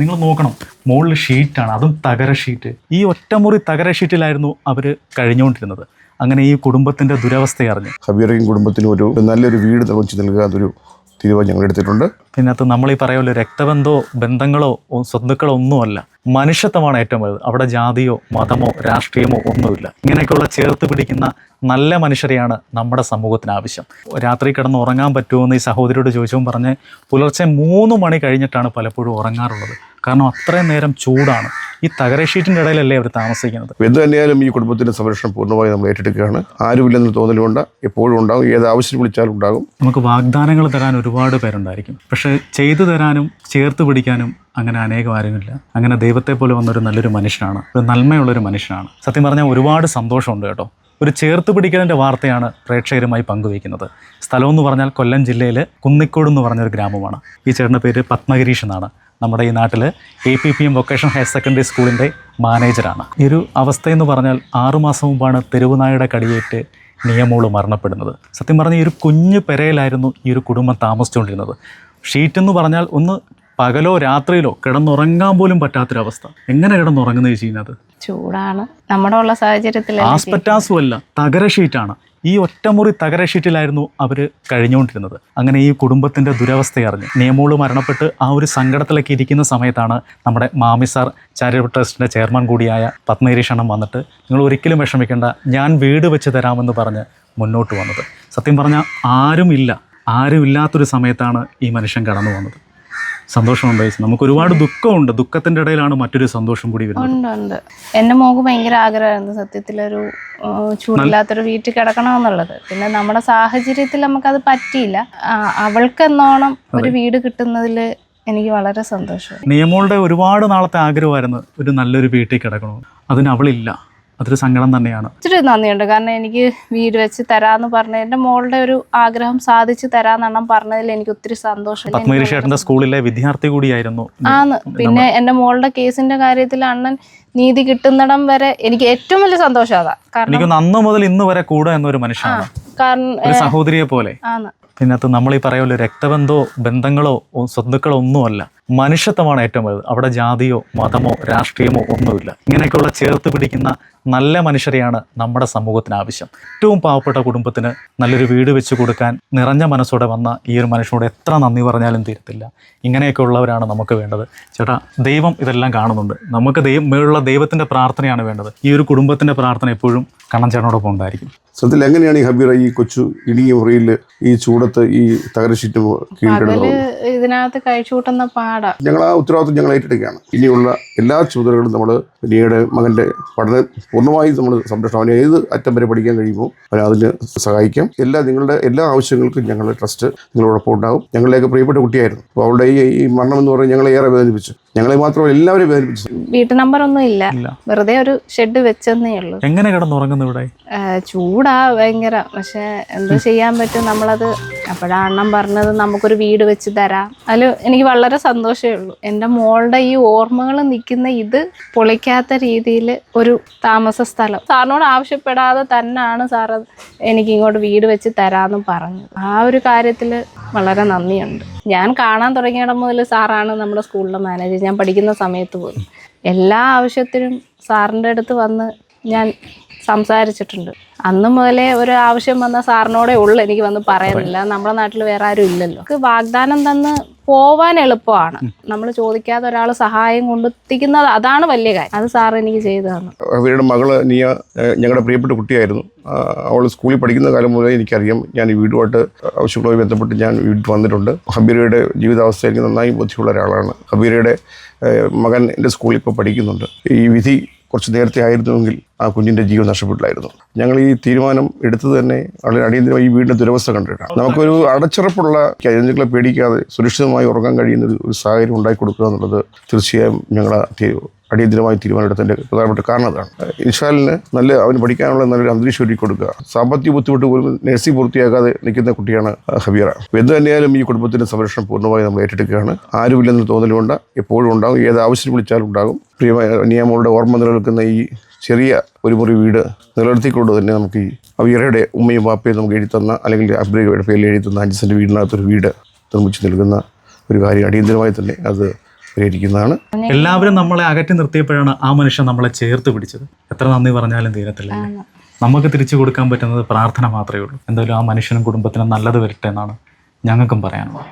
നിങ്ങൾ നോക്കണം. മുകളിൽ ഷീറ്റാണ് അതും തകര ഷീറ്റ് ഈ ഒറ്റമുറി തകര ഷീറ്റിലായിരുന്നു അവർ കഴിഞ്ഞുകൊണ്ടിരുന്നത്. അങ്ങനെ ഈ കുടുംബത്തിന്റെ ദുരവസ്ഥ അറിഞ്ഞു. ഹബീറയും കുടുംബത്തിനും ഒരു നല്ലൊരു വീട് നിർമ്മിച്ച് നൽകുക അതൊരു തീരുമാനം ഞങ്ങൾ എടുത്തിട്ടുണ്ട്. ഇതിനകത്ത് നമ്മൾ ഈ പറയുമല്ലോ രക്തബന്ധമോ ബന്ധങ്ങളോ സ്വന്തുക്കളോ സ്വത്തുക്കളോ ഒന്നുമല്ല. മനുഷ്യത്വമാണ് ഏറ്റവും വലുത്. അവിടെ ജാതിയോ മതമോ രാഷ്ട്രീയമോ ഒന്നുമില്ല. ഇങ്ങനെയൊക്കെയുള്ള ചേർത്ത് പിടിക്കുന്ന നല്ല മനുഷ്യരെയാണ് നമ്മുടെ സമൂഹത്തിന് ആവശ്യം. രാത്രി കിടന്ന് ഉറങ്ങാൻ പറ്റുമോ എന്ന് ഈ സഹോദരിയോട് ചോദിച്ചപ്പോൾ പറഞ്ഞ് പുലർച്ചെ മൂന്ന് മണി കഴിഞ്ഞിട്ടാണ് പലപ്പോഴും ഉറങ്ങാറുള്ളത്. കാരണം അത്രയും നേരം ചൂടാണ്. ഈ തകര ഷീറ്റിന്റെ ഇടയിലല്ലേ അവർ താമസിക്കുന്നത്? എന്ത് തന്നെയാലും ഈ കുടുംബത്തിന്റെ സംരക്ഷണം പൂർണമായി നമ്മൾ ഏറ്റെടുക്കുകയാണ്. ആരുമില്ലെന്ന് തോന്നലുകൊണ്ട് എപ്പോഴും ഉണ്ടാകും ഏത് ആവശ്യം വിളിച്ചാലും ഉണ്ടാകും. നമുക്ക് വാഗ്ദാനങ്ങൾ തരാൻ ഒരുപാട് പേരുണ്ടായിരിക്കും. പക്ഷേ ചെയ്തു തരാനും ചേർത്ത് പിടിക്കാനും അങ്ങനെ അനേകം ആരുമില്ല. അങ്ങനെ ദൈവത്തെ പോലെ വന്നൊരു നല്ലൊരു മനുഷ്യനാണ്. ഒരു നന്മയുള്ളൊരു മനുഷ്യനാണ്. സത്യം പറഞ്ഞാൽ ഒരുപാട് സന്തോഷമുണ്ട് കേട്ടോ. ഒരു ചേർത്ത് പിടിക്കലിന്റെ വാർത്തയാണ് പ്രേക്ഷകരുമായി പങ്കുവയ്ക്കുന്നത്. സ്ഥലം എന്ന് പറഞ്ഞാൽ കൊല്ലം ജില്ലയിൽ കുന്നിക്കോട് എന്ന് പറഞ്ഞൊരു ഗ്രാമമാണ്. ഈ ചേട്ടന്റെ പേര് പത്മഗിരീഷ് എന്നാണ്. നമ്മുടെ ഈ നാട്ടിൽ A P P M vocation higher secondary സ്കൂളിന്റെ മാനേജറാണ് ഈ ഒരു അവസ്ഥ എന്ന് പറഞ്ഞാൽ ആറുമാസം മുമ്പാണ് തെരുവുനായുടെ കടിയേറ്റ് നിയമോൾ മരണപ്പെടുന്നത്. സത്യം പറഞ്ഞാൽ ഈ ഒരു കുഞ്ഞു പെരയിലായിരുന്നു ഈ ഒരു കുടുംബം താമസിച്ചുകൊണ്ടിരുന്നത്. ഷീറ്റ് എന്ന് പറഞ്ഞാൽ ഒന്ന് പകലോ രാത്രിയിലോ കിടന്നുറങ്ങാൻ പോലും പറ്റാത്തൊരവസ്ഥ. എങ്ങനെ കിടന്നുറങ്ങുന്നത് ചെയ്യുന്നത് ചൂടാണ്. നമ്മുടെ ഉള്ള സാഹചര്യത്തിൽ ആസ്പെറ്റാസും അല്ല തകര ഷീറ്റാണ്. ഈ ഒറ്റമുറി തകര ഷീറ്റിലായിരുന്നു അവർ കഴിഞ്ഞുകൊണ്ടിരുന്നത്. അങ്ങനെ ഈ കുടുംബത്തിന്റെ ദുരവസ്ഥ അറിഞ്ഞ് നിയമോൾ മരണപ്പെട്ട് ആ ഒരു സങ്കടത്തിലൊക്കെ ഇരിക്കുന്ന സമയത്താണ് നമ്മുടെ മാമി സാർ ചാരിറ്റബിൾ ട്രസ്റ്റിന്റെ ചെയർമാൻ കൂടിയായ പത്മനിരീക്ഷണം വന്നിട്ട് നിങ്ങൾ ഒരിക്കലും വിഷമിക്കേണ്ട ഞാൻ വീട് വെച്ച് തരാമെന്ന് പറഞ്ഞ് മുന്നോട്ട് വന്നത്. സത്യം പറഞ്ഞാൽ ആരുമില്ല ആരുമില്ലാത്തൊരു സമയത്താണ് ഈ മനുഷ്യൻ കടന്നു വന്നത്. സന്തോഷമുണ്ട് നമുക്ക് ഒരുപാട് ദുഃഖമുണ്ട്. ദുഃഖത്തിന്റെ ഇടയിലാണ് മറ്റൊരു സന്തോഷം കൂടി വരുന്നത്. എന്റെ മോക്ക് ഭയങ്കര ആഗ്രഹമായിരുന്നു സത്യത്തിലൊരു ഒരു ചൂടില്ലാത്തൊരു വീട്ടിൽ കിടക്കണമെന്നുള്ളത്. പിന്നെ നമ്മുടെ സാഹചര്യത്തിൽ നമുക്ക് അത് പറ്റിയില്ല. അവൾക്ക് എന്നോണം ഒരു വീട് കിട്ടുന്നതിൽ എനിക്ക് വളരെ സന്തോഷം നിയമോളുടെ ഒരുപാട് നാളത്തെ ആഗ്രഹമായിരുന്നു ഒരു നല്ലൊരു വീട്ടിൽ കിടക്കണമെന്ന്. അതിന് അവളില്ല. അതൊരു സങ്കടം തന്നെയാണ്. ഒത്തിരി നന്ദിയുണ്ട്. കാരണം എനിക്ക് വീട് വെച്ച് തരാന്ന് പറഞ്ഞ എന്റെ മോളുടെ ഒരു ആഗ്രഹം സാധിച്ചു തരാന്നെണ്ണം പറഞ്ഞതിൽ എനിക്ക് ഒത്തിരി സന്തോഷം. സ്കൂളിലെ വിദ്യാർത്ഥി കൂടിയായിരുന്നു. ആന്ന്. പിന്നെ എന്റെ മോളുടെ കേസിന്റെ കാര്യത്തിൽ അണ്ണൻ നീതി കിട്ടുന്നിടം വരെ എനിക്ക് ഏറ്റവും വലിയ സന്തോഷം അതാ. കാരണം അന്ന് മുതൽ ഇന്ന് വരെ കൂടെ എന്നൊരു മനുഷ്യനാണ്. കാരണം സഹോദരിയെ പോലെ ഇതിനകത്ത് നമ്മൾ ഈ പറയുമല്ലോ രക്തബന്ധമോ ബന്ധങ്ങളോ സ്വന്തുക്കളോ സ്വത്തുക്കളോ ഒന്നുമല്ല. മനുഷ്യത്വമാണ് ഏറ്റവും വലുത്. അവിടെ ജാതിയോ മതമോ രാഷ്ട്രീയമോ ഒന്നുമില്ല. ഇങ്ങനെയൊക്കെയുള്ള ചേർത്ത് പിടിക്കുന്ന നല്ല മനുഷ്യരെയാണ് നമ്മുടെ സമൂഹത്തിന് ആവശ്യം. ഏറ്റവും പാവപ്പെട്ട കുടുംബത്തിന് നല്ലൊരു വീട് വെച്ച് കൊടുക്കാൻ നിറഞ്ഞ മനസ്സോടെ വന്ന ഈ ഒരു മനുഷ്യനോട് എത്ര നന്ദി പറഞ്ഞാലും തീരത്തില്ല. ഇങ്ങനെയൊക്കെ ഉള്ളവരാണ് നമുക്ക് വേണ്ടത്. ചേട്ടാ ദൈവം ഇതെല്ലാം കാണുന്നുണ്ട്. നമുക്ക് ദൈവം മേലുള്ള ദൈവത്തിന്റെ പ്രാർത്ഥനയാണ് വേണ്ടത്. ഈ ഒരു കുടുംബത്തിന്റെ പ്രാർത്ഥന എപ്പോഴും കണ്ണൻ ചേട്ടനോടൊപ്പം ഉണ്ടായിരിക്കും. സത്യത്തിൽ എങ്ങനെയാണ് ഈ ഹബീറ ഈ കൊച്ചു ഇടുങ്ങിയ മുറിയിൽ ഈ ചൂടത്ത് ഈ തകരശീറ്റ് ഇതിനകത്ത് കഴിച്ചു കൂട്ടുന്ന ഞങ്ങൾ ആ ഉത്തരവാദിത്വം ഞങ്ങൾ ഏറ്റെടുക്കുകയാണ്. ഇനിയുള്ള എല്ലാ ചുമതലകളും നമ്മൾ ലിയയുടെ മകന്റെ പഠനം പൂർണമായും നമ്മൾ സംരക്ഷണം. അവനെ ഏത് അറ്റം വരെ പഠിക്കാൻ കഴിയുമോ അവനെ അതിന് സഹായിക്കാം. എല്ലാ നിങ്ങളുടെ എല്ലാ ആവശ്യങ്ങൾക്കും ഞങ്ങളുടെ ട്രസ്റ്റ് നിങ്ങളോടൊപ്പം ഉണ്ടാകും ഞങ്ങളുടെയൊക്കെ പ്രിയപ്പെട്ട കുട്ടിയായിരുന്നു. അപ്പോൾ അവളുടെ ഈ മരണം എന്ന് പറഞ്ഞാൽ ഞങ്ങളെ ഏറെ വേദനിപ്പിച്ചു. ഞങ്ങളെ മാത്രമല്ല എല്ലാവരെയും വേദനിപ്പിച്ചു വീട്ടു നമ്പർ ഒന്നും ഇല്ല. ഇല്ല. വെറുതെ ഒരു ഷെഡ് വെച്ചെന്നേ ഉള്ളൂ. എങ്ങനെ കിടന്നുറങ്ങുന്നു ഇവിടെ? ആ, ചൂടാ ഭയങ്കര. പക്ഷെ എന്ത് ചെയ്യാൻ പറ്റും നമ്മളത്? അപ്പോഴാ അണ്ണൻ പറഞ്ഞത് നമുക്കൊരു വീട് വെച്ച് തരാം. അതിൽ എനിക്ക് വളരെ സന്തോഷമേ ഉള്ളൂ. എന്റെ മോളുടെ ഈ ഓർമ്മകൾ നിൽക്കുന്ന ഇത് പൊളിക്കാത്ത രീതിയിൽ ഒരു താമസ സ്ഥലം. സാറിനോട് ആവശ്യപ്പെടാതെ തന്നെയാണ് സാറ് എനിക്ക് ഇങ്ങോട്ട് വീട് വെച്ച് തരാമെന്ന് പറഞ്ഞു ആ ഒരു കാര്യത്തിൽ വളരെ നന്ദിയുണ്ട്. ഞാൻ കാണാൻ തുടങ്ങിയിടം മുതൽ സാറാണ് നമ്മുടെ സ്കൂളിലെ മാനേജർ. ഞാൻ പഠിക്കുന്ന സമയത്ത് പോലും. എല്ലാ ആവശ്യത്തിനും സാറിന്റെ അടുത്ത് വന്ന് ഞാൻ സംസാരിച്ചിട്ടുണ്ട്. അന്ന് മുതലേ ഒരു ആവശ്യം വന്ന സാറിനോടെ ഉള്ളു. എനിക്ക് വന്ന് പറയുന്നില്ല നമ്മുടെ നാട്ടിൽ വേറെ ആരും ഇല്ലല്ലോ. വാഗ്ദാനം തന്ന് പോവാൻ എളുപ്പമാണ്. നമ്മൾ ചോദിക്കാതെ ഒരാൾ സഹായം കൊണ്ടെത്തിക്കുന്നത് അതാണ് വലിയ കാര്യം. അത് സാർ എനിക്ക് ചെയ്തു തന്നു. അവരുടെ മകൾ നിയ ഞങ്ങളുടെ പ്രിയപ്പെട്ട കുട്ടിയായിരുന്നു. അവൾ സ്കൂളിൽ പഠിക്കുന്ന കാലം മുതലേ എനിക്കറിയാം. ഞാൻ ഈ വീടുമായിട്ട് ആവശ്യങ്ങളുമായി ബന്ധപ്പെട്ട് ഞാൻ വീട്ടിൽ വന്നിട്ടുണ്ട്. ഹബീറയുടെ ജീവിതാവസ്ഥ എനിക്ക് നന്നായി ബോധ്യമുള്ള ഒരാളാണ്. ഹബീറയുടെ മകൻ എന്റെ സ്കൂളിൽ ഇപ്പോൾ പഠിക്കുന്നുണ്ട്. ഈ വിധി കുറച്ച് നേരത്തെ ആയിരുന്നുവെങ്കിൽ ആ കുഞ്ഞിന്റെ ജീവൻ നഷ്ടപ്പെട്ടില്ലായിരുന്നു. ഞങ്ങൾ ഈ തീരുമാനം എടുത്തത് തന്നെ വളരെ അടിയന്തരമായി ഈ വീടിന്റെ ദുരവസ്ഥ കണ്ടിട്ടാണ്. നമുക്കൊരു അടച്ചുറപ്പുള്ള ജനങ്ങളെ പേടിക്കാതെ സുരക്ഷിതമായി ഉറങ്ങാൻ കഴിയുന്ന ഒരു സാഹചര്യം ഉണ്ടാക്കി കൊടുക്കുക എന്നുള്ളത് തീർച്ചയായും ഞങ്ങൾ അടിയന്തരമായി തീരുമാനമെടുത്തതിന്റെ പ്രധാനപ്പെട്ട കാരണം അതാണ്. ഇൻഷാലിന് നല്ല അവന് പഠിക്കാനുള്ള നല്ലൊരു അന്തരീക്ഷം ഒരുക്കി കൊടുക്കുക. സാമ്പത്തിക ബുദ്ധിമുട്ട് പോലും നഴ്സിംഗ് പൂർത്തിയാക്കാതെ നിൽക്കുന്ന കുട്ടിയാണ് ഹബീറ. എന്ത് തന്നെയാലും ഈ കുടുംബത്തിന്റെ സംരക്ഷണം പൂർണമായി നമ്മൾ ഏറ്റെടുക്കുകയാണ്. ആരുമില്ലെന്ന് തോന്നലുകൊണ്ട് എപ്പോഴും ഉണ്ടാകും. ഏത് ആവശ്യം വിളിച്ചാലും ഉണ്ടാകും. പ്രിയമായ നിയമങ്ങളുടെ ഓർമ്മ നിലനിൽക്കുന്ന ഈ ചെറിയ ഒരു മുറി വീട് നിലനിർത്തിക്കൊണ്ട് തന്നെ നമുക്ക് ഈ അവിയറയുടെ ഉമ്മയും വാപ്പയും നമുക്ക് എഴുതി തന്ന അല്ലെങ്കിൽ അബ്രയുടെ പേരിൽ എഴുതി തന്ന അഞ്ച് സെന്റ് വീടിനകത്തൊരു വീട് നിർമ്മിച്ച് നൽകുന്ന ഒരു കാര്യം അടിയന്തരമായി തന്നെ അത് പരിഹരിക്കുന്നതാണ് എല്ലാവരും നമ്മളെ അകറ്റി നിർത്തിയപ്പോഴാണ് ആ മനുഷ്യൻ നമ്മളെ ചേർത്ത് പിടിച്ചത്. എത്ര നന്ദി പറഞ്ഞാലും തീരത്തില്ല. നമുക്ക് തിരിച്ചു കൊടുക്കാൻ പറ്റുന്നത് പ്രാർത്ഥന മാത്രമേ ഉള്ളൂ. എന്തായാലും ആ മനുഷ്യനും കുടുംബത്തിനും നല്ലത് വരട്ടെ എന്നാണ് ഞങ്ങൾക്കും പറയാനുള്ളത്.